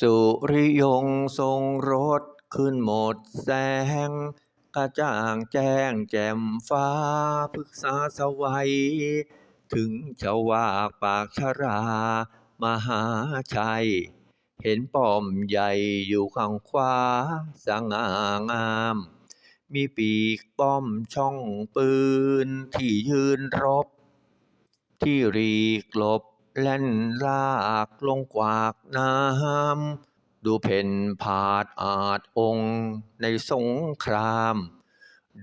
สุริยงทรงรถขึ้นหมดแสง กระจ่างแจ้งแจ่มฟ้าพฤกษาสวัย ถึงชวากปากชรามหาชัย เห็นป้อมใหญ่อยู่ข้างขวาสง่างาม มีปีกป้อมช่องปืนที่ยืนรบ ที่รีกลบ แล่นลากลงกวากน้ำ ดูเพ่นผาดอาจองค์ในสงคราม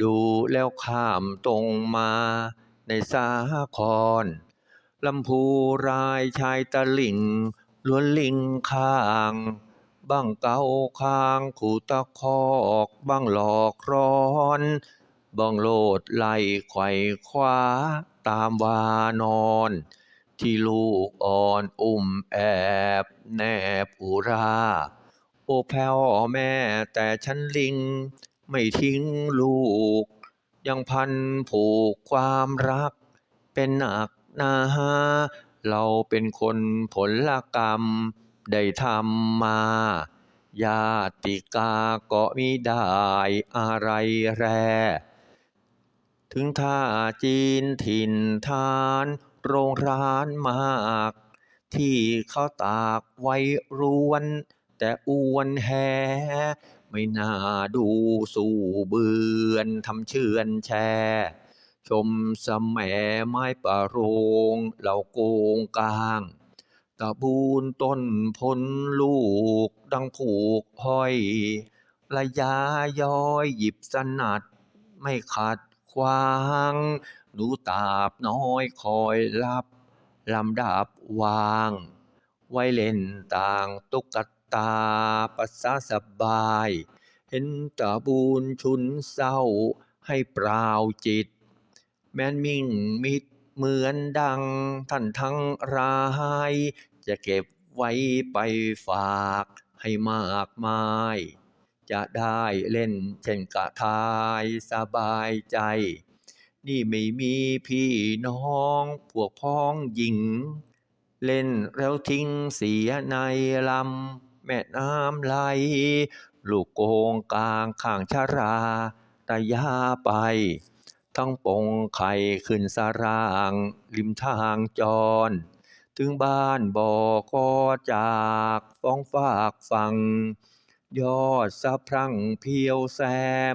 ดูแล้วข้ามตรงมาในสาครลำพูรายชายตะลิ่งล้วนลิงข้างบ้างเกาคางขู่ตะคอกบ้างหลอกร้อนบ้างโลดไล่ไขว่คว้าตามวานอน ที่ลูกอ่อนอุ้มแอบแนบอุรา โอ้แพ้วแม่แต่ฉันลิง ไม่ทิ้งลูก ยังพันผูกความรัก เป็นหนักหนาเราเป็นคนผลกรรม ได้ทำมาญาติกาก็มิได้อะไรแร ถึงท่าจีนถิ่นฐาน โรงร้านมาก ที่เขาตากไว้รวน แต่อวนแห ไม่น่าดูสู้เบือนทำเฉือนแชชมแสมไม้ประโรงเหล่าโกงกลางตะบูนต้นพลลูกดังผูกห้อยระยาย้อยหยิบสนัดไม่ขัด ขวางหนูตาบน้อยคอยรับลำดับวาง ไว้เล่นต่างตุ๊กตาประสาสบาย เห็นตะบูนชุนเศร้าให้เปล่าจิต แม้นมิ่งมิดเหมือนดังท่านทั้งราย จะเก็บไว้ไปฝากให้มากมาย จะได้เล่นเช่นกะทายสบายใจ นี่ไม่มีพี่น้องพวกพ้องหญิง เล่นแล้วทิ้งเสียในลำแม่น้ำไหล ลูกโกงกลางข้างชราตะยาไป ทั้งปงไข่ขึ้นสราง ริมทางจร ถึงบ้านบ่อก็จากฟ้องฝากฟัง ยอดสะพรั่งเพียวแซ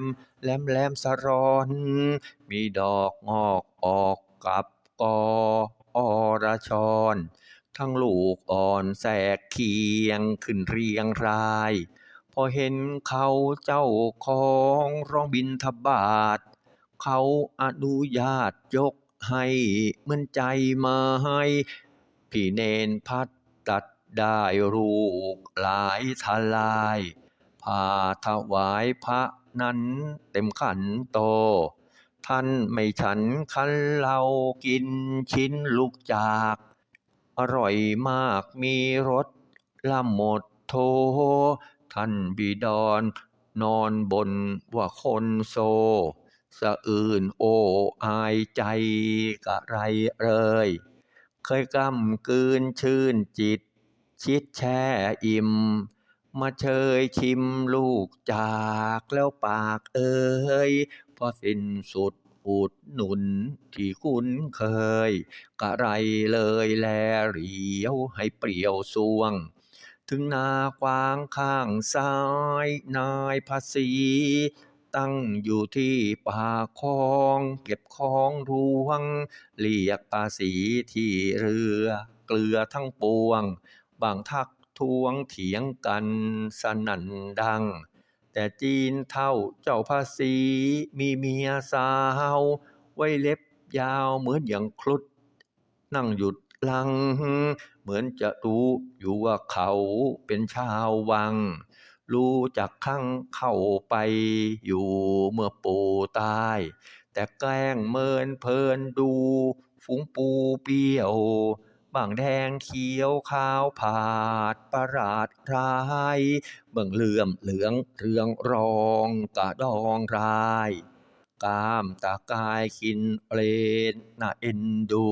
ม แหลมแหลมสะรอน มีดอกงอกออกกับกออรชร ทั้งลูกอ่อนแสกเคียงขึ้นเรียงราย พอเห็นเขาเจ้าของร้องบิณฑบาตเขาอนุญาตยกให้เหมือนใจไม้พี่เนรพัดตัดได้ลูกหลายทลายาถวายพระนั้นเต็มขันโต ท่านไม่ฉันคันเหล้ากินชิ้นลูกจาก อร่อยมากมีรสละหมดโถท่านบิดรนนอนบนว่าคนโซ สะอื้นโออายใจกะไรเอ่ยเคยกำกืนชื่นจิต ชิดแช่อิ่ม มาเชยชิมลูกจากแล้วปากเอ่ยพอสิ้นสุดอุดหนุนที่คุ้นเคย กะไรเลยแลเหลียวให้เปรียวสวง ถึงนากวางข้างซ้ายนายภาษีตั้งอยู่ที่ป่าคลอง เก็บของหลวง เรียกภาษีที่เรือ เกลือทั้งปวง บางทัก ท้วงเถียงกันสนั่นดัง แต่จีนเท่าเจ้าภาษีมีเมียสาว ไว้เล็บยาวเหมือนอย่างครุฑนั่งหยุดลัง เหมือนจะรู้อยู่ว่าเขาเป็นชาววัง รู้จักครั้งเข้าไปอยู่เมื่อปู่ตาย แต่แกล้งเมินเพลินดู ฝูงปูเปี้ยว บ้างแดงเขียวขาวผาดประหลาดร้ายเบิ่งเหลื่อมเหลืองเรืองรองกะดองรายกามตากายกินเลนน่าเอ็นดู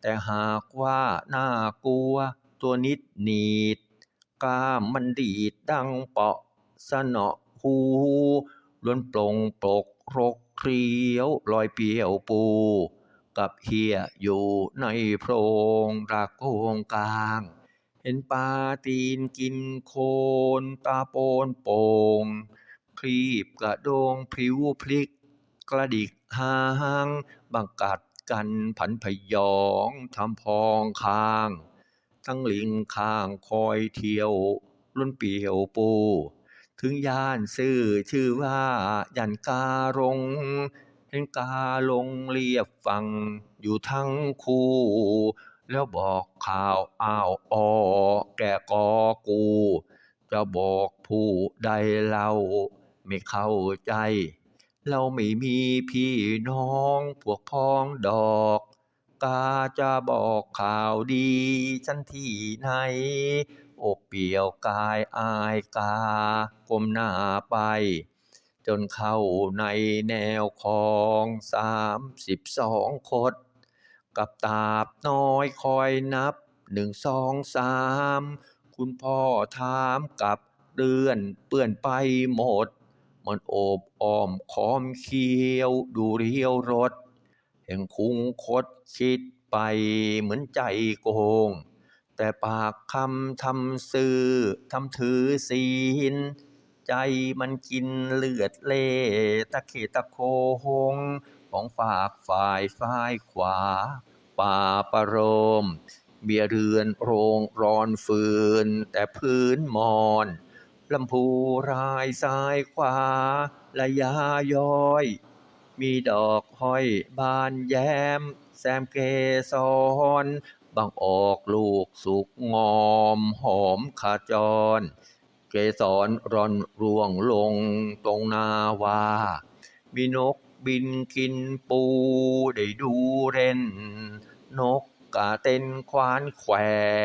แต่หากว่าน่ากลัวตัวนิดหนีดกามมันดีดดังเปาะสนาะหูล้วนโปร่งปกรกเครียวลอยเปียวปู กับเฮียอยู่ในโพรงระโกงกลาง เห็นปลาตีนกินโคนตาโปนโป่งคลีบกระโดงพริ้วพลิก กระดิกหางบังกัดกันผันพยองทำพองคาง ทั้งลิงข้างคอยเที่ยวล้นเปี่ยวปู ถึงย่านซื่อชื่อว่ายันกาลง เห็นกาลงเรียบฟังอยู่ทั้งคู่ แล้วบอกข่าวอ้าวออแก่กอกู จะบอกผู้ใดเล่าไม่เข้าใจ เราไม่มีพี่น้องพวกพ้องดอก กาจะบอกข่าวดีฉันที่ไหนอบเปี่ยวกายอายกาก้มหน้าไป จนเข้าในแนวคองสามสิบสองคด กับตาบน้อยคอยนับหนึ่งสองสามคุณพ่อถามกับเรือนเปื้อนไปหมด มันโอบอ้อมคอมเคียวดูเรียวรถ แห่งคุ้งคดคิดไปเหมือนใจโกง แต่ปากคำทำซื่อทำถือศีล ใจมันกินเลือดเล่ตะเขตะโคหง ของฝากฝ่ายฝ่ายขวา ป่าประโรม เบียเรือนโรงร้อนฟืน แต่พื้นมอนลำพูรายซ้ายขวาและยาย้อย มีดอกห้อยบานแย้ม แซมเกสรบางออกลูกสุกงอมหอมขจร เกสรร่อนร่วงลงตรงนาวา มีนกบินกินปูได้ดูเร่น นกกาเต้นควานแขว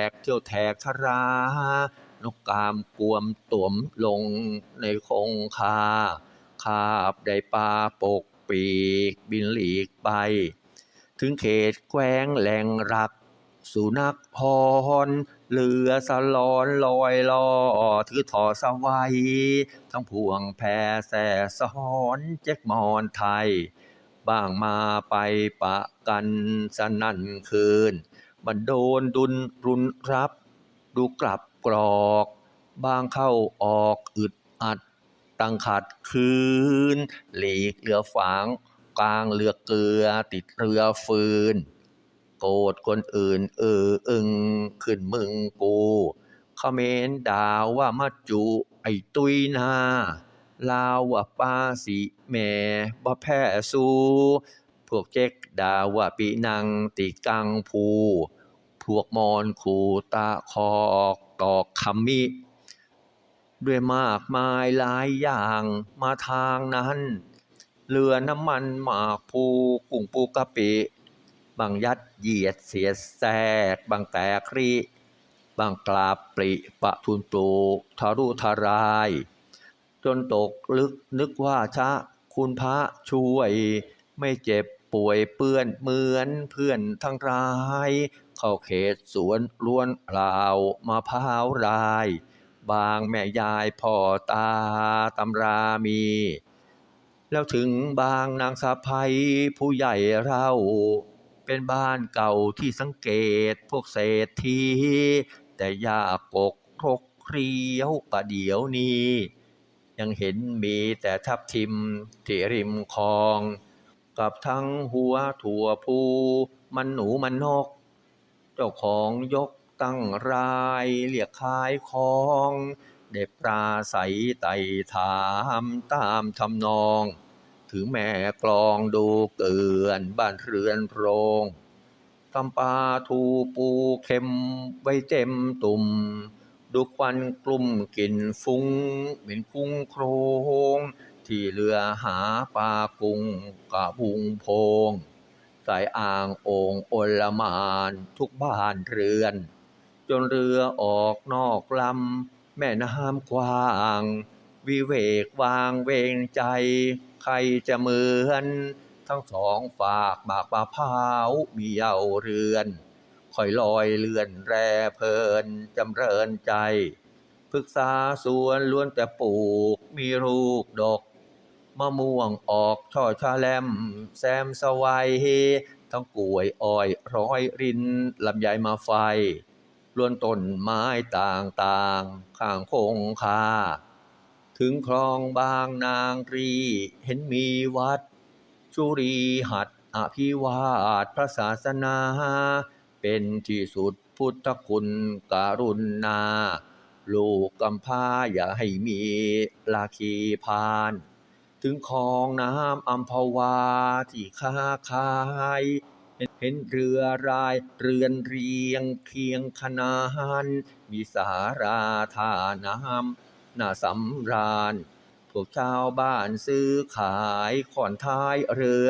กเที่ยวแทกทรานกกามกวมตุ่มลงในคงคา คาบได้ปลาปกปีกบินหลีกไป ถึงเขตแคว้งแหล่งรัก สุนัขพร เรือสลอนลอยล่อถือถอสวัยทั้งพวงแพแสสอนเจ๊กมอนไทย บ้างมาไปปะกันสนั่นคืน มันโดนดุนรุนรับ ดูกลับกรอก บ้างเข้าออกอึดอัดตั้งขัดคืน หลีกเรือฝางกลางเรือเกลือติดเรือฟืน โกรธคนอื่นเอออึงขึ้นมึงกูเขมรด่าว่ามาจุ ไอตุยนาลาวว่าป้าสีแม่บ่แพ้สู้พวกเจ๊กด่าว่าปีนังติกังภู พวกมอนคูตาคอกตอกคำมิด้วยมากมายหลายอย่างมาทางนั้น เรือน้ำมันหมากภูกุ้งปูกะปิ บางยัดเหยียดเสียแทรกบางแตกรีบางกลาปริปะทุนปลูกทารุทาราย จนตกลึกนึกว่าชะคุณพระช่วย ไม่เจ็บป่วยเปื้อนเหมือนเพื่อนทั้งราย เข้าเขตสวนล้วนเปล่ามาพร้าวราย บางแม่ยายพ่อตาตำรามี แล้วถึงบางนางสะพ้ยผู้ใหญ่เรา เป็นบ้านเก่าที่สังเกตพวกเศรษฐีแต่ยากกครกเครียวประเดี๋ยวนี้ ยังเห็นมีแต่ทับทิมที่ริมคลอง กับทั้งหัวถั่วพูมันหนูมันนก เจ้าของยกตั้งรายเรียกขายของเด็บปราใสไต่ถามตามทำนอง ถือแม่กลองดูเกลื่อนบ้านเรือนโรงตำปาทูปูเข็มไว้เต็มตุ่ม ดูควันกลุ่มกลิ่นฟุ้งเป็นคุ้งโครงที่เรือหาปลากุ้งกะพุงโพงสายอ่างโอ่งโอลมานทุกบ้านเรือน จนเรือออกนอกลำแม่น้ำกว้าง วิเวกวางเวงใจ ใครจะเหมือน ทั้งสองฝากบากมะพร้าวมีเยาเรือนคอยลอยเลื่อนแรเพลินจำเริญใจพฤกษาสวนล้วนแต่ปลูกมีลูกดกมะม่วงออกช่อชาแลม แซมสวัยทั้งกล้วยอ้อยร้อยรินลำไยมาไฟล้วนต้นไม้ต่างๆ ข้างคงคา ถึงคลองบางนางรีเห็นมีวัดชุรีหัดอภิวาทพระศาสนา เป็นที่สุดพุทธคุณการุณา ลูกกำพร้าอย่าให้มีลาคีพาน ถึงคลองน้ำอัมพวาที่ค้าขายเห็นเรือรายเรือนเรียงเคียงขนาน มีสาราทาน้ำ น่าสำราญพวกชาวบ้านซื้อขายขอนท้ายเรือ